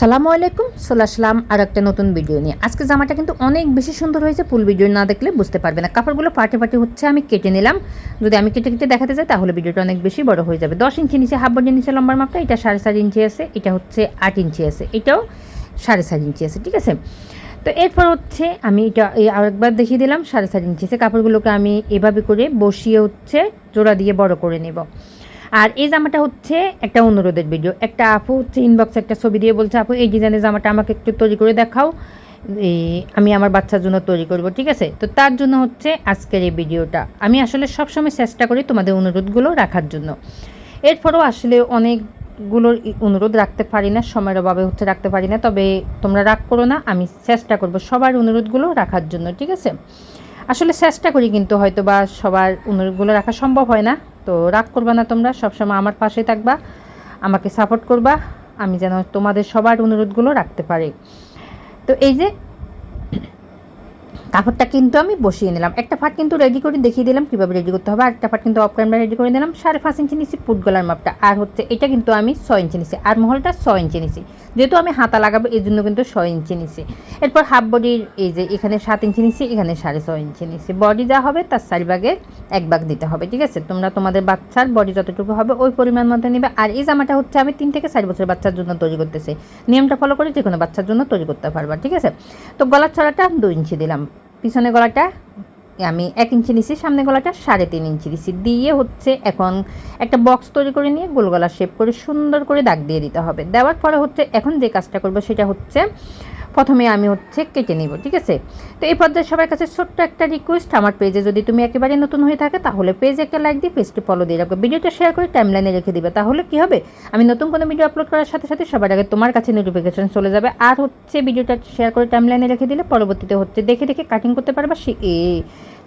আসসালামু আলাইকুম। চলে আসলাম আর একটা নতুন ভিডিও নিয়ে। আজকে জামাটা কিন্তু অনেক বেশি সুন্দর হয়েছে, ফুল ভিডিও না দেখলে বুঝতে পারবে না। কাপড়গুলো পার্টে পার্টে হচ্ছে, আমি কেটে নিলাম। যদি আমি কেটে কেটে দেখাতে যাই তাহলে ভিডিওটা অনেক বেশি বড় হয়ে যাবে। দশ ইঞ্চি নিচে, হাফ বডি নিচে লম্বার মাপটা, এটা সাড়ে চার ইঞ্চি আছে, এটা হচ্ছে আট ইঞ্চি আছে, এটাও সাড়ে চার ইঞ্চি আছে, ঠিক আছে? তো এরপর হচ্ছে, আমি এটা এই আরেকবার দেখিয়ে দিলাম, সাড়ে চার ইঞ্চি আছে। কাপড়গুলোকে আমি এভাবে করে বসিয়ে হচ্ছে, জোড়া দিয়ে বড় করে নেব। আর এই জামাটা হচ্ছে একটা অনুরোধের ভিডিও একটা আপু হচ্ছে ইনবক্সে একটা ছবি দিয়ে বলছে, আপু, এই ডিজাইনের জামাটা আমাকে একটু তৈরি করে দেখাও। আমি আমার বাচ্চার জন্য তৈরি করব, ঠিক আছে? তো তার জন্য হচ্ছে আজকের এই ভিডিওটা আমি আসলে সবসময় চেষ্টা করি তোমাদের অনুরোধগুলো রাখার জন্য। এরপরও আসলে অনেকগুলোর অনুরোধ রাখতে পারি না, সময়ের অভাবে হচ্ছে রাখতে পারি না, তবে তোমরা রাগ করো না, আমি চেষ্টা করব সবার অনুরোধগুলো রাখার জন্য, ঠিক আছে? আসলে চেষ্টা করি কিন্তু হয়তো বা সবার অনুরোধগুলো রাখা সম্ভব হয় না। তো রাগ করবা না তোমরা, সবসময় আমার পাশে থাকবা, আমাকে সাপোর্ট করবা, আমি যেন তোমাদের সবার অনুরোধগুলো রাখতে পারি। তো এই যে কাপড়টা কিন্তু আমি বসিয়ে নিলাম। একটা পাট কিন্তু রেডি করে দেখিয়ে দিলাম কীভাবে রেডি করতে হবে, আর একটা পাট কিন্তু অফ ক্যামেরা রেডি করে দিলাম সাড়ে পাঁচ ইঞ্চি নিচ্ছি ফুট গলার মাপটা। আর হচ্ছে এটা কিন্তু আমি ছয় ইঞ্চি নিচ্ছি আর মহলটা ছয় ইঞ্চি নিচ্ছি যেহেতু আমি হাতা লাগাবো এই জন্য কিন্তু ছয় ইঞ্চি নিচ্ছি এরপর হাফ বডির এই যে এখানে সাত ইঞ্চি নিচ্ছি এখানে সাড়ে ছয় ইঞ্চি নিচ্ছি বডি যা হবে তার চারি ভাগের এক ভাগ দিতে হবে, ঠিক আছে? তোমরা তোমাদের বাচ্চার বডি যতটুকু হবে ওই পরিমাণ মতো নেবে। আর এই জামাটা হচ্ছে আমি তিন থেকে চার বছর বাচ্চার জন্য তৈরি করতেছি। নিয়মটা ফলো করে যে কোনো বাচ্চার জন্য তৈরি করতে পারবা, ঠিক আছে? তো গলার ছড়াটা দুই ইঞ্চি দিলাম। পিছনে গলাটা আমি এক ইঞ্চি নিছি সামনে গলাটা সাড়ে তিন ইঞ্চি দিছি দিয়ে হচ্ছে এখন একটা বক্স তৈরি করে নিয়ে গোল গলা শেপ করে সুন্দর করে দাগ দিয়ে দিতে হবে। দেওয়ার পরে হচ্ছে এখন যে কাজটা করব সেটা হচ্ছে প্রথমে আমি হচ্ছে কেটে নিব, ঠিক আছে? তো এই পর্যায়ে সবার কাছে ছোট্ট একটা রিকোয়েস্ট আমার পেজে যদি তুমি একেবারে নতুন হয়ে থাকে, তাহলে পেজে একটা লাইক দিয়ে পেজটি ফলো দিয়ে রাখবে ভিডিওটা শেয়ার করে টাইমলাইনে রেখে দিবে, তাহলে কি হবে? আমি নতুন কোনো ভিডিও আপলোড করার সাথে সাথে সবার আগে তোমার কাছে নোটিফিকেশন চলে যাবে। আর হচ্ছে ভিডিওটা শেয়ার করে টাইমলাইনে রেখে দিলে পরবর্তীতে হচ্ছে দেখে দেখে কাটিং করতে পারবা, সে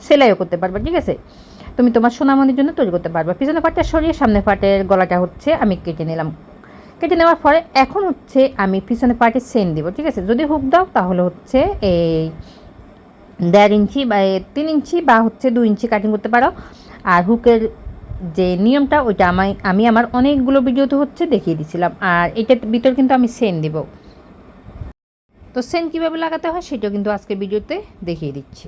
সেলাইও করতে পারবা, ঠিক আছে? তুমি তোমার সোনামনির জন্য তৈরি করতে পারবা। পিছনে পাটটা সরিয়ে সামনে পাটের গলাটা হচ্ছে আমি কেটে নিলাম। কেটে নেওয়ার পরে এখন হচ্ছে আমি পিছনে পার্টে সেন দিব, ঠিক আছে? যদি হুক দাও তাহলে হচ্ছে এই দেড় ইঞ্চি বা তিন ইঞ্চি বা হচ্ছে দু ইঞ্চি কাটিং করতে পারো। আর হুকের যে নিয়মটা, ওইটা আমি আমি আমার অনেকগুলো ভিডিওতে হচ্ছে দেখিয়ে দিছিলাম। আর এটার ভিতর কিন্তু আমি সেন দিব। তো সেন কীভাবে লাগাতে হয় সেটাও কিন্তু আজকে ভিডিওতে দেখিয়ে দিচ্ছি।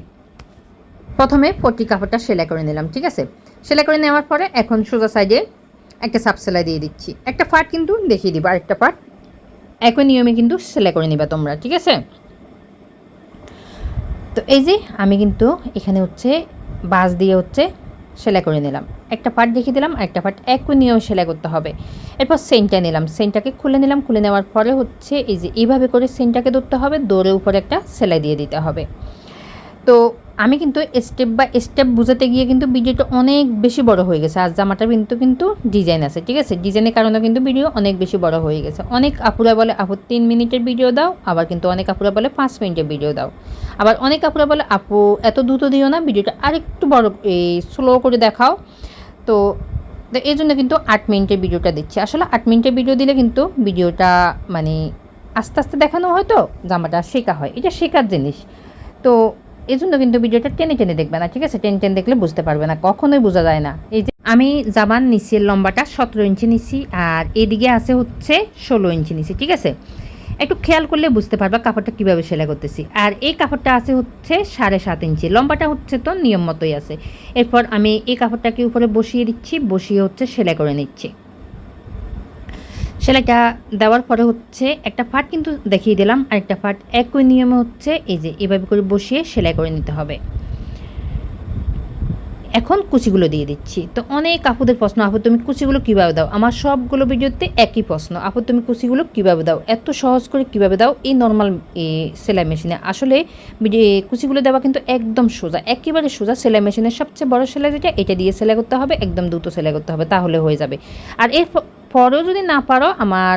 প্রথমে পট্টি কাপড়টা সেলাই করে নিলাম, ঠিক আছে? সেলাই করে নেওয়ার পরে এখন সোজা সাইডে একটা সাপ সেলাই দিয়ে দিচ্ছি। একটা পার্ট কিন্তু দেখিয়ে দিব, আরেকটা পার্ট একই নিয়মে কিন্তু সেলাই করে নিবা তোমরা, ঠিক আছে? তো এই যে আমি কিন্তু এখানে হচ্ছে বাস দিয়ে হচ্ছে সেলাই করে নিলাম। একটা পার্ট দেখিয়ে দিলাম একটা পার্ট একই নিয়মে সেলাই করতে হবে। এরপর সেন্টটা নিলাম সেন্টটাকে খুলে নিলাম, খুলে নেওয়ার পরে হচ্ছে এই যে এইভাবে করে সেন্টটাকে ধরতে হবে, দৌড়ের উপরে একটা সেলাই দিয়ে দিতে হবে। তো আমি কিন্তু স্টেপ বাই স্টেপ বুঝাতে গিয়ে কিন্তু ভিডিওটা অনেক বেশি বড় হয়ে গেছে। আর জামাটার কিন্তু কিন্তু ডিজাইন আছে, ঠিক আছে? ডিজাইনের কারণে কিন্তু ভিডিও অনেক বেশি বড় হয়ে গেছে। অনেক আপুরা বলে, আপু, তিন মিনিটের ভিডিও দাও। আবার কিন্তু অনেক আপুরা বলে, পাঁচ মিনিটের ভিডিও দাও। আবার অনেক আপুরা বলে, আপু, এত দ্রুত দিও না, ভিডিওটা আরেকটু বড়, এই স্লো করে দেখাও। তো তো এই জন্য কিন্তু আট মিনিটের ভিডিওটা দিচ্ছি। আসলে আট মিনিটের ভিডিও দিলে কিন্তু ভিডিওটা মানে আস্তে আস্তে দেখানো হয় তো, জামাটা শেখা হয়। এটা শেখার জিনিস। তো এই জন্য কিন্তু ভিডিওটা টেনে টেনে দেখবে না, ঠিক আছে? টেনে টেনে দেখলে বুঝতে পারবে না, কখনোই বোঝা যায় না। এই যে আমি জামান নিচের লম্বাটা সতেরো ইঞ্চি নিছি, আর এদিকে আছে হচ্ছে ষোলো ইঞ্চি নিছি, ঠিক আছে? একটু খেয়াল করলে বুঝতে পারবা কাপড়টা কীভাবে সেলাই করতেছি। আর এই কাপড়টা আছে হচ্ছে সাড়ে সাত ইঞ্চি, লম্বাটা হচ্ছে তো নিয়ম মতোই আছে। এরপর আমি এই কাপড়টাকে উপরে বসিয়ে দিচ্ছি, বসিয়ে হচ্ছে সেলাই করে নিচ্ছি। সেলাইটা দেওয়ার পরে হচ্ছে একটা পার্ট কিন্তু দেখিয়ে দিলাম। আর একটা পার্ট একই নিয়মে হচ্ছে এই যে এভাবে করে বসিয়ে সেলাই করে নিতে হবে। এখন কুচিগুলো দিয়ে দিচ্ছি। তো অনেক আপুদের প্রশ্ন, আপু, তুমি কুচিগুলো কীভাবে দাও? আমার সবগুলো ভিডিওতে একই প্রশ্ন, আপু, তুমি কুচিগুলো কীভাবে দাও? এত সহজ করে কীভাবে দাও? এই নর্মাল সেলাই মেশিনে। আসলে কুচিগুলো দেওয়া কিন্তু একদম সোজা, একেবারে সোজা সেলাই মেশিনের সবচেয়ে বড় সেলাই যেটা, এটা দিয়ে সেলাই করতে হবে, একদম দ্রুত সেলাই করতে হবে, তাহলে হয়ে যাবে। আর এর পরেও যদি না পারো, আমার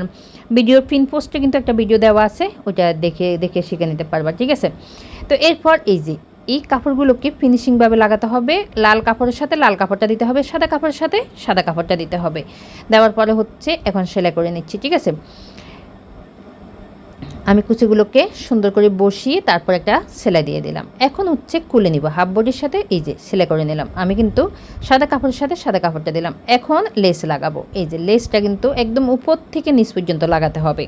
ভিডিওর পিন পোস্টে কিন্তু একটা ভিডিও দেওয়া আছে ওটা দেখে দেখে শিখে নিতে পারবা, ঠিক আছে? তো এরপর এই যে, এই কাপড়গুলোকে ফিনিশিংভাবে লাগাতে হবে, লাল কাপড়ের সাথে লাল কাপড়টা দিতে হবে, সাদা কাপড়ের সাথে সাদা কাপড়টা দিতে হবে। দেওয়ার পরে হচ্ছে, এখন সেলাই করে নিচ্ছি, ঠিক আছে? আমি কুচিগুলোকে সুন্দর করে বসিয়ে তারপর একটা সেলাই দিয়ে দিলাম। এখন হচ্ছে কুলে নিব হাফ বডির সাথে, এই যে সেলাই করে নিলাম। আমি কিন্তু সাদা কাপড়ের সাথে সাদা কাপড়টা দিলাম। এখন লেস লাগাবো। এই যে লেসটা কিন্তু একদম উপর থেকে নিচ পর্যন্ত লাগাতে হবে।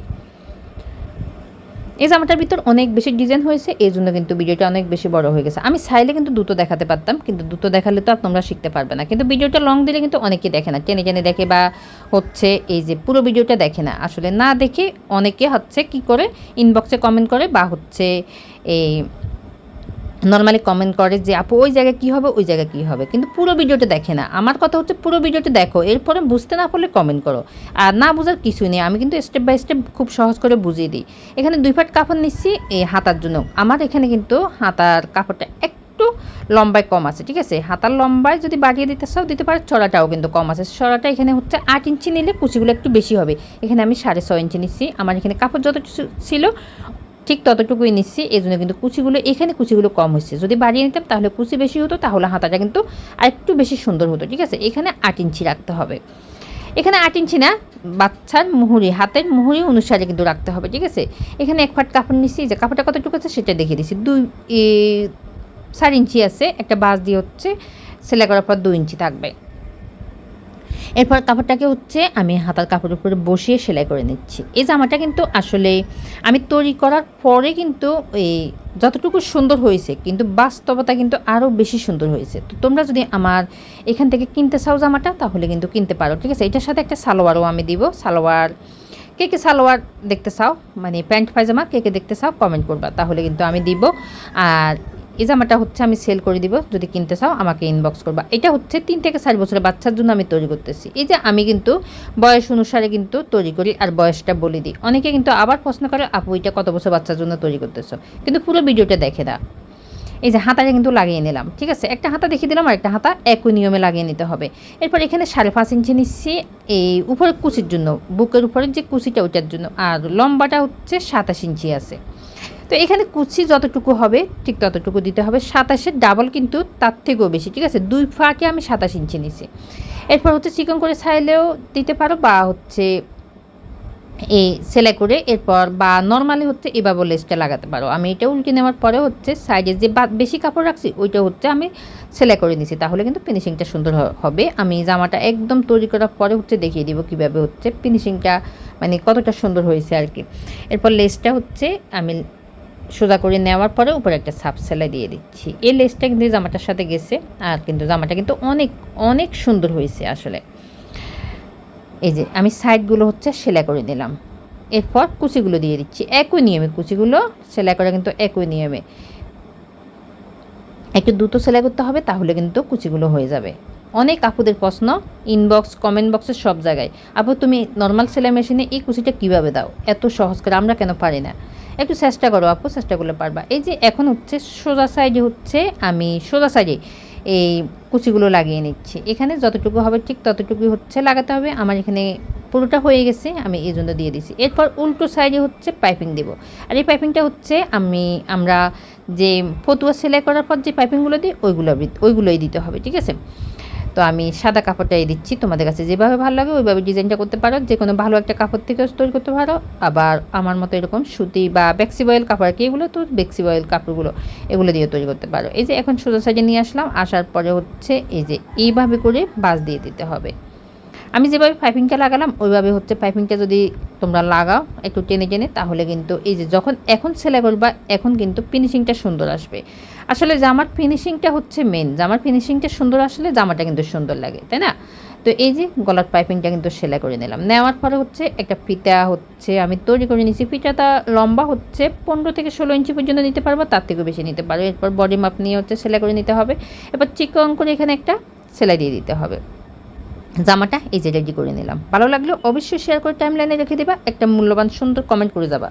এই জামাটার ভিতর অনেক বেশি ডিজাইন হয়েছে, এই জন্য কিন্তু ভিডিওটা অনেক বেশি বড় হয়ে গেছে। আমি সাইলে কিন্তু দুটো দেখাতে পারতাম, কিন্তু দুটো দেখালে তো তোমরা শিখতে পারবে না। কিন্তু ভিডিওটা লং দিলে কিন্তু অনেকে দেখে না। টেনে টেনে দেখে বা হচ্ছে এই যে পুরো ভিডিওটা দেখে না। আসলে না দেখে অনেকে হচ্ছে কি করে ইনবক্সে কমেন্ট করে বা হচ্ছে এই নর্মালি কমেন্ট করে যে, আপু, ওই জায়গায় কী হবে, ওই জায়গায় কী হবে? কিন্তু পুরো ভিডিওটা দেখে না। আমার কথা হচ্ছে পুরো ভিডিওটা দেখো, এরপরে বুঝতে না পারলে কমেন্ট করো। আর না বোঝার কিছুই নেই, আমি কিন্তু স্টেপ বাই স্টেপ খুব সহজ করে বুঝিয়ে দিই। এখানে দুই ফাট কাপড় নিচ্ছি, এই হাতার জন্য। আমার এখানে কিন্তু হাতার কাপড়টা একটু লম্বায় কম আছে, ঠিক আছে? হাতার লম্বায় যদি বাড়িয়ে দিতে চাও, দিতে পারো, চড়াটাও কিন্তু কম আছে। চড়াটা এখানে হচ্ছে আট ইঞ্চি নিলে কুচিগুলো একটু বেশি হবে। এখানে আমি সাড়ে ছয় ইঞ্চি নিচ্ছি। আমার এখানে কাপড় যত ছিল ঠিক ততটুকুই নিচ্ছি, এই জন্য কিন্তু কুচিগুলো, এখানে কুচিগুলো কম হচ্ছে। যদি বাড়িয়ে নিতাম, তাহলে কুচি বেশি হতো, তাহলে হাতাটা কিন্তু আরেকটু বেশি সুন্দর হতো, ঠিক আছে? এখানে আট ইঞ্চি রাখতে হবে। এখানে আট ইঞ্চি না, বাচ্চার মুহুরি, হাতের মুহুরি অনুসারে কিন্তু রাখতে হবে, ঠিক আছে? এখানে এক ফাট কাপড় নিচ্ছি যে কাপড়টা কতটুকু আছে সেটা দেখিয়ে দিচ্ছি। দুই চার ইঞ্চি আছে, একটা বাস দিয়ে হচ্ছে, সেলাই করার পর দুই ইঞ্চি থাকবে। এরপর কাপড়টাকে হচ্ছে আমি হাতার কাপড়ের উপরে বসিয়ে সেলাই করে নিচ্ছি। এই জামাটা কিন্তু আসলে আমি তৈরি করার পরে কিন্তু এই যতটুকু সুন্দর হয়েছে, কিন্তু বাস্তবতা কিন্তু আরও বেশি সুন্দর হয়েছে। তো তোমরা যদি আমার এখান থেকে কিনতে চাও জামাটা, তাহলে কিন্তু কিনতে পারো, ঠিক আছে? এটার সাথে একটা সালোয়ারও আমি দিব। সালোয়ার, কে কে সালোয়ার দেখতে চাও? মানে প্যান্ট পায়জামা কে কে দেখতে চাও? কমেন্ট করবা, তাহলে কিন্তু আমি দিব। আর এই জামাটা হচ্ছে আমি সেল করে দিব। যদি কিনতে চাও, আমাকে ইনবক্স করবা। এটা হচ্ছে তিন থেকে চার বছরের বাচ্চার জন্য আমি তৈরি করতেছি। এই যে আমি কিন্তু বয়স অনুসারে কিন্তু তৈরি করি আর বয়সটা বলে দিই। অনেকে কিন্তু আবার প্রশ্ন করে, আপু, এটা কত বছর বাচ্চার জন্য তৈরি করতেছো? কিন্তু পুরো ভিডিওটা দেখে না এই যে হাতাটা কিন্তু লাগিয়ে নিলাম, ঠিক আছে? একটা হাতা দেখিয়ে দিলাম আর একটা হাতা একই নিয়মে লাগিয়ে নিতে হবে। এরপর এখানে সাড়ে পাঁচ ইঞ্চি নিচ্ছি। এই উপরের কুচির জন্য, বুকের উপরের যে কুচিটা, ওইটার জন্য। আর লম্বাটা হচ্ছে সাতাশ ইঞ্চি আছে। তো এখানে কুচি যতটুকু হবে, ঠিক ততটুকু দিতে হবে। সাতাশের ডাবল কিন্তু তার থেকেও বেশি, ঠিক আছে? দুই ফাঁকে আমি সাতাশ ইঞ্চি নিছি। এরপর হচ্ছে চিকন করে ছাইলেও দিতে পারো বা হচ্ছে এই সেলাই করে এরপর বা নর্মালি হচ্ছে এভাবে লেসটা লাগাতে পারো। আমি এটা উল্টে নেওয়ার পরে হচ্ছে সাইডে যে বেশি কাপড় রাখছি, ওইটা হচ্ছে আমি সেলাই করে নিছি। তাহলে কিন্তু ফিনিশিংটা সুন্দর হবে। আমি জামাটা একদম তৈরি করার পরে হচ্ছে দেখিয়ে দিব কীভাবে হচ্ছে ফিনিশিংটা মানে কতটা সুন্দর হয়েছে আর কি। এরপর লেসটা হচ্ছে আমি সোজা করে নেওয়ার পরে উপরে একটা সাপ সেলাই দিয়ে দিচ্ছি। এই লেসটা কিন্তু জামাটার সাথে গেছে। আর কিন্তু জামাটা কিন্তু অনেক অনেক সুন্দর হয়েছে আসলে। এই যে, আমি সাইডগুলো হচ্ছে সেলাই করে দিলাম। এরপর কুচিগুলো দিয়ে দিচ্ছি। একই নিয়মে কুচিগুলো সেলাই করা কিন্তু একই নিয়মে। একটু দ্রুত সেলাই করতে হবে, তাহলে কিন্তু কুচিগুলো হয়ে যাবে। অনেক আপুদের প্রশ্ন ইনবক্স কমেন্ট বক্সের সব জায়গায়, আপু, তুমি নর্মাল সেলাই মেশিনে এই কুচিটা কীভাবে দাও? এত সহজ করে আমরা কেন পারি না? একটু চেষ্টা করো আপু, চেষ্টা করলে পারবা। এই যে, এখন হচ্ছে সোজা সাইডে হচ্ছে আমি, সোজা সাইডে এই কুচিগুলো লাগিয়ে নিচ্ছি। এখানে যতটুকু হবে ঠিক ততটুকুই হচ্ছে লাগাতে হবে। আমার এখানে পুরোটা হয়ে গেছে, আমি এই জন্য দিয়ে দিছি। এরপর উল্টো সাইডে হচ্ছে পাইপিং দেব। আর এই পাইপিংটা হচ্ছে আমি, আমরা যে ফতুয়া সেলাই করার পর যে পাইপিংগুলো দিই, ওইগুলো ওইগুলোই দিতে হবে, ঠিক আছে? তো আমি সাদা কাপড়টাই দিচ্ছি। তোমাদের কাছে যেভাবে ভালো লাগে, ওইভাবে ডিজাইনটা করতে পারো। যে কোনো ভালো একটা কাপড় থেকেও তৈরি করতে পারো। আবার আমার মতো এরকম সুতি বা বয়েল কাপড়, কি এগুলো তো বয়েল কাপড়গুলো, এগুলো দিয়ে তৈরি করতে পারো। এই যে এখন সোজা সাইজে নিয়ে আসলাম, আসার পরে হচ্ছে এই যে এইভাবে করে বাস দিয়ে দিতে হবে। আমি যেভাবে পাইপিংটা লাগালাম, ওইভাবে হচ্ছে পাইপিংটা যদি তোমরা লাগাও একটু টেনে টেনে, তাহলে কিন্তু এই যে যখন এখন সেলাই করবা এখন কিন্তু ফিনিশিংটা সুন্দর আসবে। আসলে জামার ফিনিশিংটা হচ্ছে মেন জামার ফিনিশিংটা সুন্দর আসলে জামাটা কিন্তু সুন্দর লাগে, তাই না? তো এই যে গলার পাইপিংটা কিন্তু সেলাই করে নিলাম। নেওয়ার পরে হচ্ছে একটা ফিতা হচ্ছে, আমি তৈরি করে নিয়েছি ফিতাটা লম্বা হচ্ছে, পনেরো থেকে ষোলো ইঞ্চি পর্যন্ত নিতে পারব, তার থেকেও বেশি নিতে পারব। এরপর বডি মাপ নিয়ে হচ্ছে সেলাই করে নিতে হবে। এরপর চিকন করে এখানে একটা সেলাই দিয়ে দিতে হবে। জামাটা এই যে রেডি করে নিলাম। ভালো লাগলে, অবশ্যই শেয়ার করে টাইম লাইনে রেখে দেবা। একটা মূল্যবান, সুন্দর কমেন্ট করে যাবা।